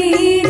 ir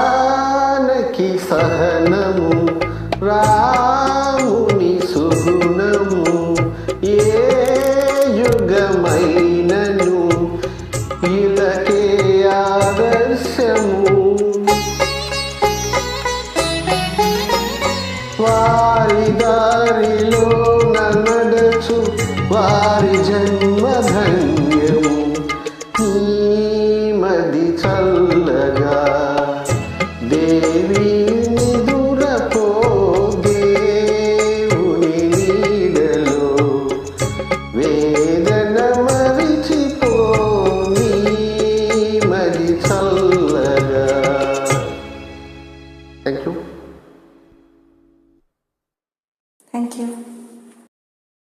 Janaki సహనము రా వారి దారిలో నడచు వారి జన్మధన్యము నీమది చల్లగా. దేవి నిదురపో దేవుని నీడలో వేదన మరిచిపో నీమది చల్లగా. Thank you